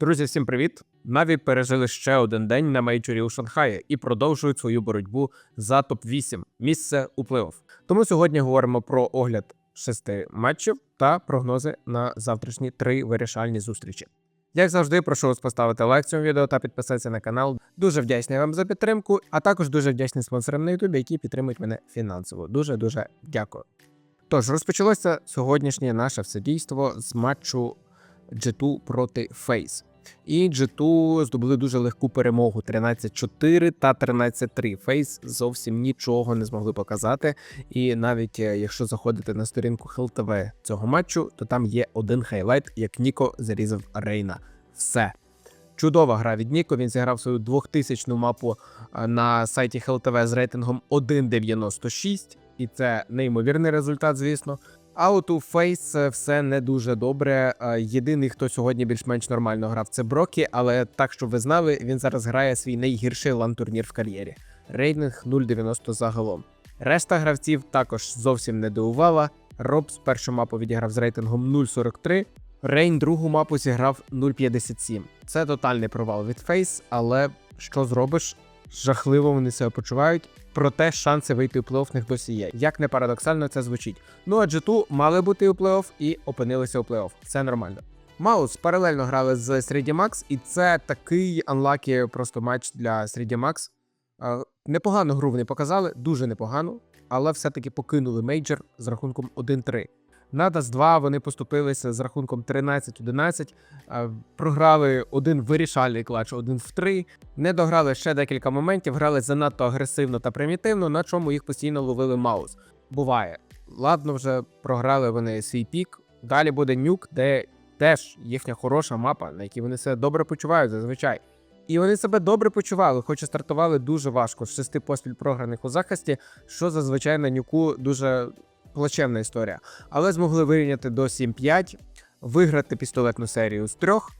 Друзі, всім привіт! Наві пережили ще один день на мейджорі у Шанхаї і продовжують свою боротьбу за топ-8 місце у плей-офф. Тому сьогодні говоримо про огляд шести матчів та прогнози на завтрашні три вирішальні зустрічі. Як завжди, прошу вас поставити лайк цьому відео та підписатися на канал. Дуже вдячний вам за підтримку, а також дуже вдячний спонсорам на YouTube, які підтримують мене фінансово. Дуже дуже дякую. Тож розпочалося сьогоднішнє наше все дійство з матчу G2 проти FaZe. І G2 здобули дуже легку перемогу 13-4 та 13-3. FaZe зовсім нічого не змогли показати. І навіть е, якщо заходити на сторінку HLTV цього матчу, то там є один хайлайт, як Ніко зарізав Рейна. Все. Чудова гра від Ніко. Він зіграв свою 2000 мапу е, на сайті HLTV з рейтингом 1.96, і це неймовірний результат, звісно. А от у Фейс все не дуже добре. Е, Єдиний, хто сьогодні більш-менш нормально грав, це Брокі, але так, щоб ви знали, він зараз грає свій найгірший лан-турнір в кар'єрі. Рейтинг 0,90 загалом. Решта гравців також зовсім не дивувала. Робс першу мапу відіграв з рейтингом 0,43. Рейн другу мапу зіграв 0,57. Це тотальний провал від Фейс, але що зробиш? Жахливо вони себе почувають. Проте шанси вийти у плей-офф них досі є. Як не парадоксально це звучить. Ну а G2 мали бути у плей-офф і опинилися у плей-офф. Все нормально. Маус паралельно грали з 3D Max, і це такий анлакі просто матч для 3D Max. Непогану гру вони показали, дуже непогану, але все-таки покинули мейджор з рахунком 1-3. На DAS 2 вони поступилися з рахунком 13-11, е, програли один вирішальний клач, один в 3, не дограли ще декілька моментів, грали занадто агресивно та примітивно, на чому їх постійно ловили маус. Буває. Ладно, вже програли вони свій пік. Далі буде нюк, де теж їхня хороша мапа, на якій вони себе добре почувають зазвичай. І вони себе добре почували, хоч і стартували дуже важко з шести поспіль програних у захисті, що зазвичай на нюку дуже плачевна історія. Але змогли вирівняти до 7-5, виграти пістолетну серію з трьох,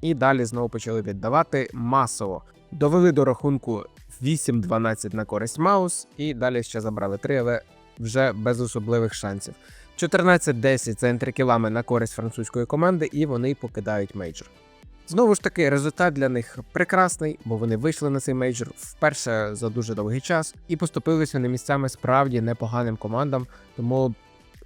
і далі знову почали віддавати масово. Довели до рахунку 8-12 на користь Маус, і далі ще забрали 3, але вже без особливих шансів. 14-10 це ентрикілами на користь французької команди, і вони покидають мейджор. Знову ж таки, результат для них прекрасний, бо вони вийшли на цей мейджор вперше за дуже довгий час і поступилися вони місцями справді непоганим командам, тому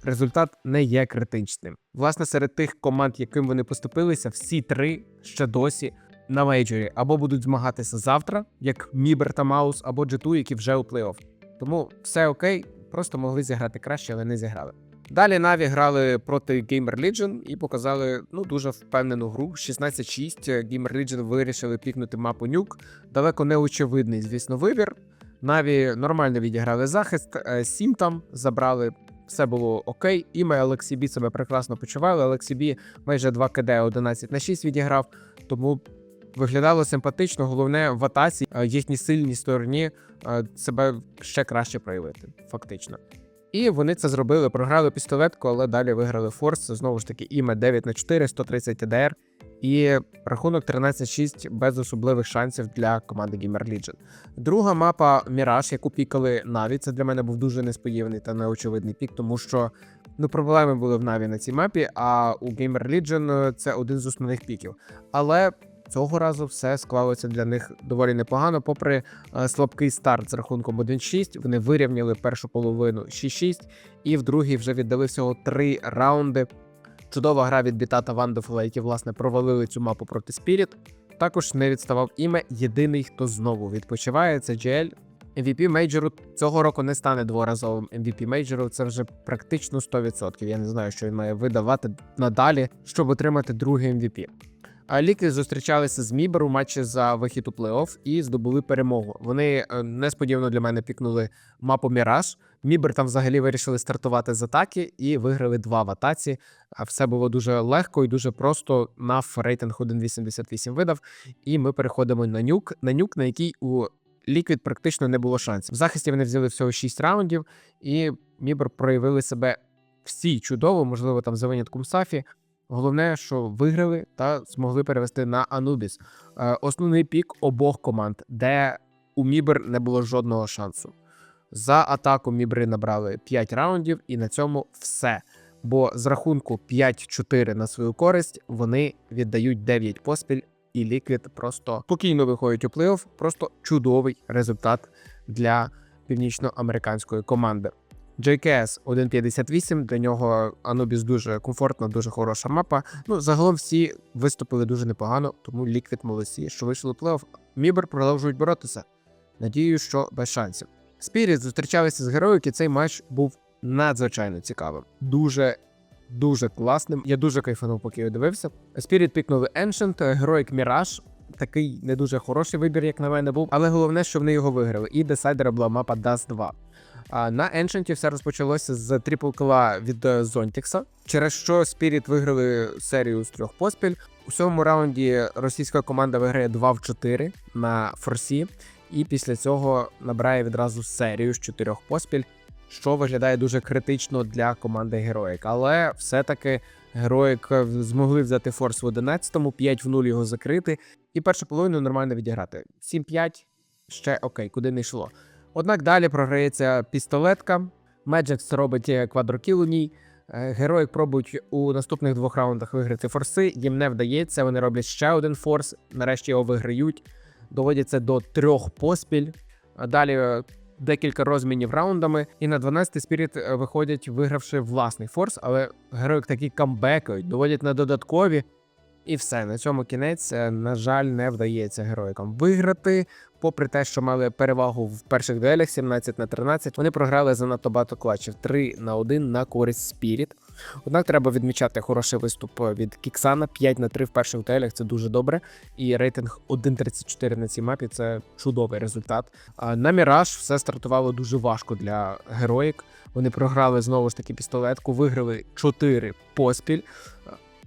результат не є критичним. Власне, серед тих команд, яким вони поступилися, всі три ще досі на мейджорі або будуть змагатися завтра, як Мібер та Маус, або G2, які вже у плей-офф. Тому все окей, просто могли зіграти краще, але не зіграли. Далі Наві грали проти Gamer Legion і показали ну дуже впевнену гру. 16-6. Gamer Legion вирішили пікнути мапу нюк. Далеко не очевидний, звісно, вибір. Наві нормально відіграли захист. е, Сім там забрали. Все було окей. Іме Алексібі себе прекрасно почували. Алексібі майже 2 КД 11 на 6 відіграв, тому виглядало симпатично. Головне в атаці е, їхній сильній стороні е, себе ще краще проявити, фактично. І вони це зробили, програли пістолетку, але далі виграли форс. Знову ж таки, іме 9 на 4, 130 ТДР. І рахунок 13-6 без особливих шансів для команди Gamer Legion. Друга мапа Міраж, яку пікали Наві. Це для мене був дуже несподіваний та неочевидний пік, тому що ну проблеми були в Наві на цій мапі. А у Gamer Legion це один з основних піків. Але цього разу все склалося для них доволі непогано. Попри е, слабкий старт з рахунком 1-6, вони вирівняли першу половину 6-6, і в другій вже віддали всього три раунди. Чудова гра від Біта та Вандофула, які власне провалили цю мапу проти Spirit. Також не відставав іме. Єдиний, хто знову відпочиває, це GL. MVP мейджору цього року не стане дворазовим MVP мейджору. Це вже практично 100%. Я не знаю, що він має видавати надалі, щоб отримати другий MVP. А ліки зустрічалися з Мібер у матчі за вихід у плей-офф і здобули перемогу. Вони е, несподівано для мене пікнули мапу Міраж. Мібер там взагалі вирішили стартувати з атаки і виграли два в атаці. А все було дуже легко і дуже просто. Наф рейтинг 1.88 видав. І ми переходимо на нюк. На нюк, на який у Ліквід практично не було шансів. В захисті вони взяли всього 6 раундів, і Мібер проявили себе всі чудово, можливо, там за винятком Сафі. Головне, що виграли та змогли перевести на Анубіс. Е, Основний пік обох команд, де у Мібер не було жодного шансу. За атаку Мібри набрали 5 раундів, і на цьому все. Бо з рахунку 5-4 на свою користь вони віддають 9 поспіль і Ліквід просто спокійно виходять у плей-офф. Просто чудовий результат для північноамериканської команди. JKS 1.58, для нього Anubis дуже комфортна, дуже хороша мапа. Ну, загалом всі виступили дуже непогано, тому Ліквід молодці, що вийшли у плей-офф. Мібер продовжують боротися. Надію, що без шансів. Спіріт зустрічалися з Героїк, і цей матч був надзвичайно цікавим. Дуже дуже класним. Я дуже кайфанув, поки його дивився. Спіріт пікнули Ancient, Героїк Міраж. Такий не дуже хороший вибір, як на мене, був, але головне, що вони його виграли. І десайдера була мапа Dust 2. На Ancient все розпочалося з трипл кила від е, Зонтікса, через що Spirit виграли серію з трьох поспіль. У сьомому раунді російська команда виграє 2 в 4 на форсі, і після цього набирає відразу серію з чотирьох поспіль, що виглядає дуже критично для команди Героїк. Але все-таки Героїк е, змогли взяти форс в 11-му, 5 в 0 його закрити, і першу половину нормально відіграти. 7-5 ще окей, куди не йшло. Однак далі програється пістолетка. Меджекс робить е, квадрокіл у ній. Е, Герої пробують у наступних двох раундах виграти форси. Їм не вдається. Вони роблять ще один форс. Нарешті його виграють. Доводяться до трьох поспіль. Далі е, декілька розмінів раундами. І на 12-й спіріт виходять, вигравши власний форс, але герої такі камбекають, доводять на додаткові. І все, на цьому кінець, е, на жаль, не вдається героїкам виграти. Попри те, що мали перевагу в перших дуелях 17 на 13, вони програли занадто багато клатчів 3 на 1 на користь Спіріт. Однак треба відмічати хороший виступ від Кіксана 5 на 3 в перших дуелях. Це дуже добре. І рейтинг 1.34 на цій мапі це чудовий результат. На Міраж все стартувало дуже важко для героїк. Вони програли знову ж таки пістолетку, виграли 4 поспіль.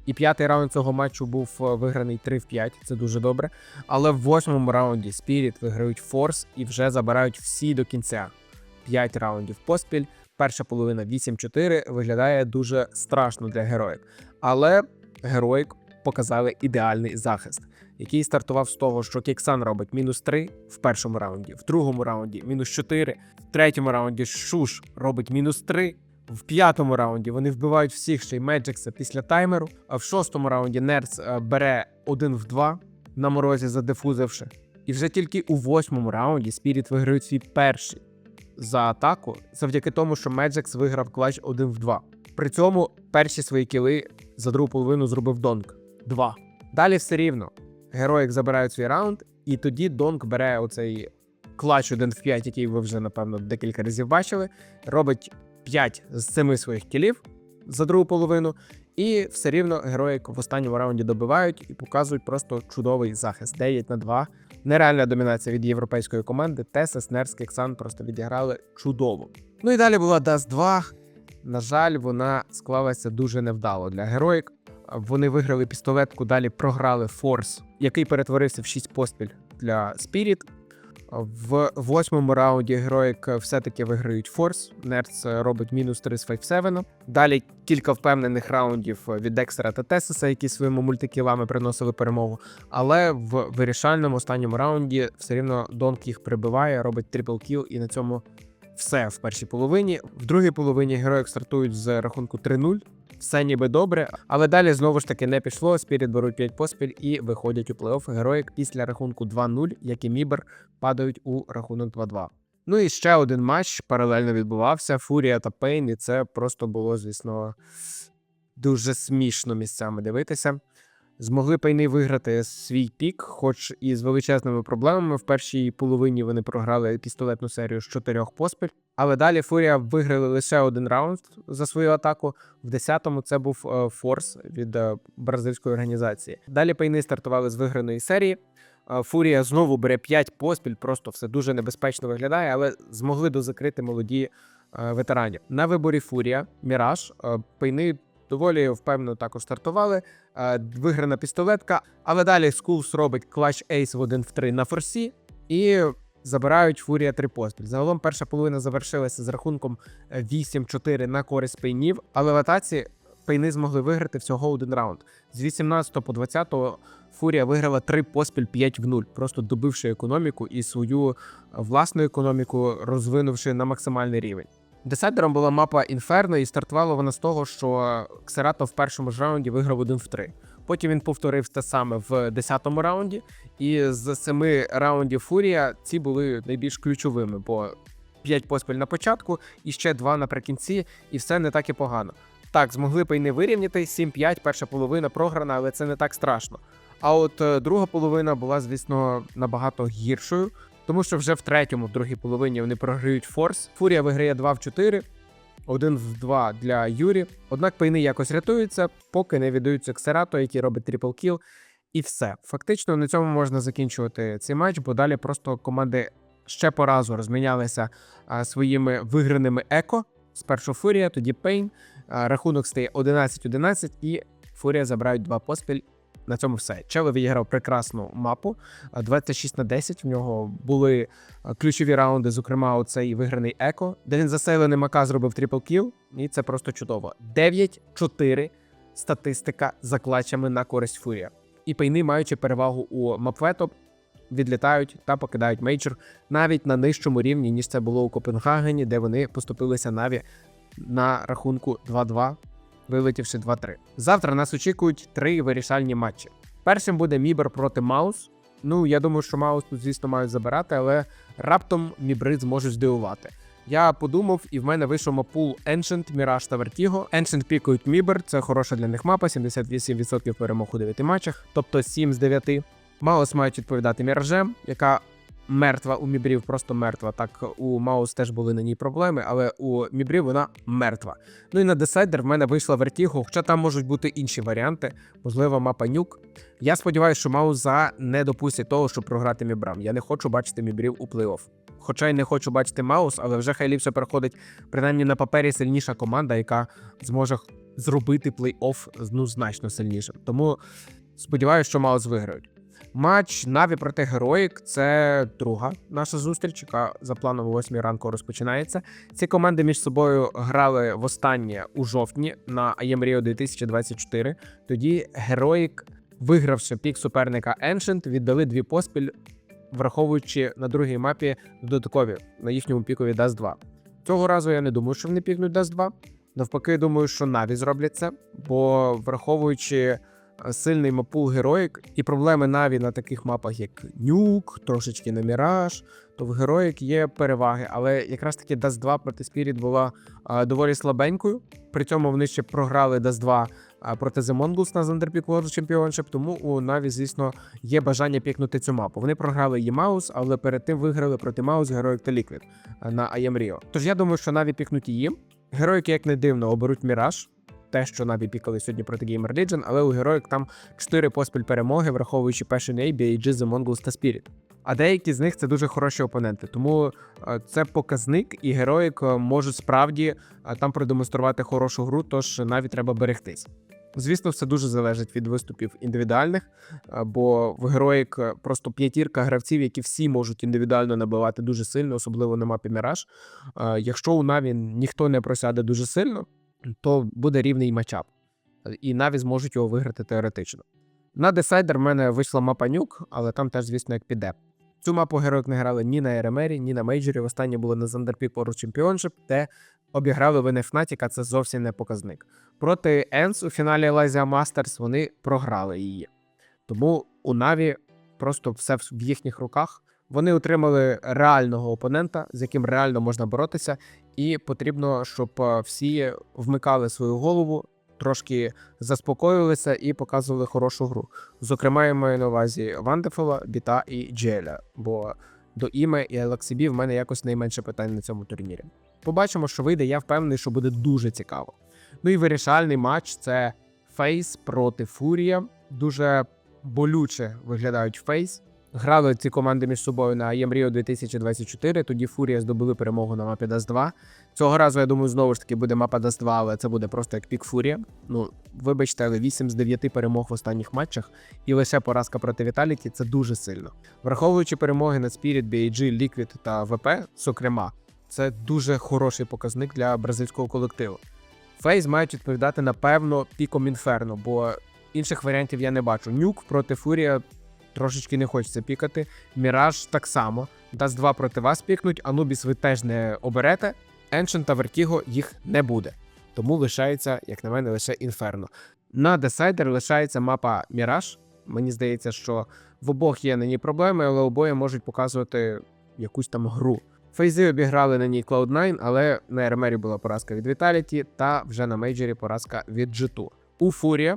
І п'ятий раунд цього матчу був е, виграний 3 в 5, це дуже добре. Але в восьмому раунді Spirit виграють Форс і вже забирають всі до кінця. 5 раундів поспіль. Перша половина 8-4 виглядає дуже страшно для героїк. Але героїк показали ідеальний захист, який стартував з того, що Кіксан робить мінус 3 в першому раунді, в другому раунді мінус 4, в третьому раунді Шуш робить мінус 3. В п'ятому раунді вони вбивають всіх ще й Меджекса після таймеру. А в шостому раунді Нерц е, бере один в два на морозі, задефузивши. І вже тільки у восьмому раунді Спіріт виграють свій перший за атаку, завдяки тому, що Меджекс виграв клач один в два. При цьому перші свої кіли за другу половину зробив Донг. Два. Далі все рівно. Героїк забирають свій раунд, і тоді Донг бере оцей клач 1 в 5, який ви вже, напевно, декілька разів бачили. Робить 5 з 7 своїх кілів за другу половину, і все рівно герої в останньому раунді добивають і показують просто чудовий захист. 9 на 2. Нереальна домінація від європейської команди. Тесес, Нерс, Кексан просто відіграли чудово. Ну і далі була Dust 2. На жаль, вона склалася дуже невдало для героїк. Вони виграли пістолетку, далі програли Форс, який перетворився в 6 поспіль для Spirit. В восьмому раунді героїк все-таки виграють форс. Нерц робить мінус 3 з 5-7. Далі кілька впевнених раундів від Декстера та Тесиса, які своїми мультикілами приносили перемогу. Але в вирішальному останньому раунді все рівно Донк їх прибиває, робить трипл кіл, і на цьому все в першій половині. В другій половині героїк стартують з рахунку 3-0. Все ніби добре, але далі знову ж таки не пішло. Спіріт беруть 5 поспіль і виходять у плей-офф. Героїк після рахунку 2-0, як і Мібер, падають у рахунок 2-2. Ну і ще один матч паралельно відбувався: Фурія та Пейн, і це просто було, звісно, дуже смішно місцями дивитися. Змогли пейни виграти свій пік, хоч і з величезними проблемами. В першій половині вони програли пістолетну серію з чотирьох поспіль. Але далі Фурія виграли лише один раунд за свою атаку. В 10-му це був е, форс від е, бразильської організації. Далі пейни стартували з виграної серії. Е, Фурія знову бере 5 поспіль, просто все дуже небезпечно виглядає, але змогли дозакрити молоді ветеранів. На виборі Фурія, Міраж, пейни доволі впевнено також стартували. Виграна пістолетка, але далі Скулс робить клач ейс в 1 в 3 на форсі і забирають Фурія три поспіль. Загалом перша половина завершилася з рахунком 8-4 на користь пейнів, але в пейни змогли виграти всього один раунд. З 18 по 20 Фурія виграла три поспіль 5 в 0, просто добивши економіку і свою власну економіку розвинувши на максимальний рівень. Десайдером була мапа Інферно, і стартувала вона з того, що Ксерато в першому ж раунді виграв один в три. Потім він повторив те саме в 10-му раунді. І з семи раундів Фурія ці були найбільш ключовими, бо 5 поспіль на початку і ще 2 наприкінці, і все не так і погано. Так, змогли б і не вирівняти 7-5, перша половина програна, але це не так страшно. А от е, друга половина була, звісно, набагато гіршою, тому що вже в третьому, в другій половині вони програють форс. Фурія виграє 2 в 4, 1 в 2 для Юрі. Однак пейни якось рятуються, поки не віддаються Ксерато, який робить трипл кіл. І все. Фактично на цьому можна закінчувати цей матч, бо далі просто команди ще по разу розмінялися а, своїми виграними еко. Спершу Фурія, тоді Пейн. А, рахунок стає 11-11, і Фурія забирають два поспіль. На цьому все. Чело відіграв прекрасну мапу. 26 на 10. В нього були ключові раунди, зокрема, оцей виграний еко, де він засейлений Мака зробив трипл кіл, і це просто чудово. 9-4 статистика за клатчами на користь Фурія. І пейни, маючи перевагу у мапветоп, відлітають та покидають мейджор навіть на нижчому рівні, ніж це було у Копенгагені, де вони поступилися Наві на рахунку 2-2, вилетівши 2-3. Завтра нас очікують три вирішальні матчі. Першим буде Мібер проти Маус. Ну, я думаю, що Маус тут, звісно, мають забирати, але раптом Мібри зможуть здивувати. Я подумав, і в мене вийшов мапул Ancient, Mirage та Vertigo. Ancient пікають Мібер, це хороша для них мапа, 78% перемог у 9 матчах, тобто 7 з 9. Маус мають відповідати Міражем, яка мертва у Мібрів, просто мертва. Так у Маус теж були на ній проблеми, але у Мібрів вона мертва. Ну і на десайдер в мене вийшла Vertigo, хоча там можуть бути інші варіанти, можливо, мапа нюк. Я сподіваюся, що Мауза не допустять того, щоб програти Мібрам. Я не хочу бачити Мібрів у плей-офф. Хоча й не хочу бачити Маус, але вже хай ліпше переходить принаймні на папері сильніша команда, яка зможе зробити плей-офф ну, значно сильнішим. Тому сподіваюся, що Маус виграють. Матч Наві проти Героїк це друга наша зустріч, яка за планом о 8 ранку розпочинається. Ці команди між собою грали востаннє у жовтні на Rio 2024. Тоді Героїк, вигравши пік суперника Ancient, віддали дві поспіль, враховуючи на другій мапі додаткові на їхньому пікові Dust 2. Цього разу я не думаю, що вони пікнуть Dust 2. Навпаки, думаю, що Наві зроблять це, бо враховуючи сильний мапул героїк і проблеми Наві на таких мапах, як Нюк, трошечки на Міраж, то в героїк є переваги. Але якраз таки Dust 2 проти Spirit була а, доволі слабенькою. При цьому вони ще програли Dust 2 а, проти The Mongols на Zunderpeak World Championship, тому у Наві, звісно, є бажання пікнути цю мапу. Вони програли її Маус, але перед тим виграли проти Маус, Героїк та а, на Rio. Тож я думаю, що Наві пікнуть її. Героїки, як не дивно, оберуть Міраж. Те, що Наві пікали сьогодні проти Gamer Legion, але у героїк там 4 поспіль перемоги, враховуючи Passion A, BAG, The Mongols та Spirit. А деякі з них це дуже хороші опоненти. Тому е, це показник, і героїк е, можуть справді е, там продемонструвати хорошу гру, тож Наві треба берегтись. Звісно, все дуже залежить від виступів індивідуальних, бо в героїк просто п'ятірка гравців, які всі можуть індивідуально набивати дуже сильно, особливо на мапі Міраж. Якщо у Наві ніхто не просяде дуже сильно, то буде рівний матчап. І Наві зможуть його виграти теоретично. На десайдер в мене вийшла мапа нюк, але там теж, звісно, як піде. Цю мапу героїк не грали ні на РМРі, ні на мейджорі. Останнє було на Zunderpeak World Championship, де обіграли вони Fnatic, а це зовсім не показник. Проти Енс у фіналі Elysia Masters вони програли її. Тому у Наві просто все в їхніх руках. Вони отримали реального опонента, з яким реально можна боротися, і потрібно, щоб е, всі вмикали свою голову, трошки заспокоювалися і показували хорошу гру. Зокрема, я маю на увазі Вандефола, Біта і Джеля, бо до Іме і LXB в мене якось найменше питань на цьому турнірі. Побачимо, що вийде. Я впевнений, що буде дуже цікаво. Ну і вирішальний матч це Фейс проти Фурія. Дуже болюче виглядають Фейс. Грали ці команди між собою на Rio 2024. Тоді Фурія здобули перемогу на мапі Dust 2. Цього разу, я думаю, знову ж таки буде мапа Dust 2, але це буде просто як пік Фурія. Ну, вибачте, але 8 з 9 перемог в останніх матчах і лише поразка проти Віталіті це дуже сильно. Враховуючи перемоги над Spirit, BAG, Liquid та ВП, зокрема, це дуже хороший показник для бразильського колективу. Фейс мають відповідати напевно піком інферно, бо інших варіантів я не бачу. Нюк проти Фурія трошечки не хочеться пікати. Міраж так само. Даст 2 проти вас пікнуть, Анубіс ви теж не оберете. Еншен та Вертіго їх не буде. Тому лишається, як на мене, лише інферно. На десайдер лишається мапа Міраж. Мені здається, що в обох є на ній проблеми, але обоє можуть показувати якусь там гру. Фейзи обіграли на ній Cloud9, але на Ермері була поразка від Vitality та вже на мейджорі поразка від G2. У Фурія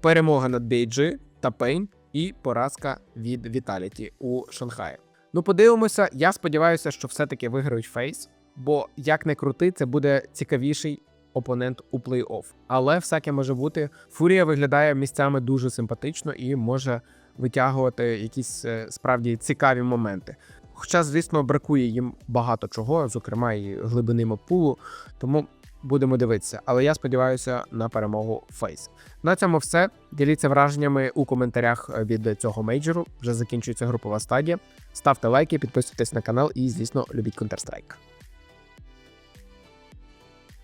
перемога над BG та Pain і поразка від Vitality у Шанхаї. Ну, подивимося. Я сподіваюся, що все-таки виграють Фейс, бо як не крути, це буде цікавіший опонент у плей-офф. Але всяке може бути. Фурія виглядає місцями дуже симпатично і може витягувати якісь е, справді цікаві моменти. Хоча, звісно, бракує їм багато чого, зокрема і глибини мапулу, тому будемо дивитися. Але я сподіваюся на перемогу Фейс. На цьому все. Діліться враженнями у коментарях е, від цього мейджору. Вже закінчується групова стадія. Ставте лайки, підписуйтесь на канал і, звісно, любіть Counter-Strike.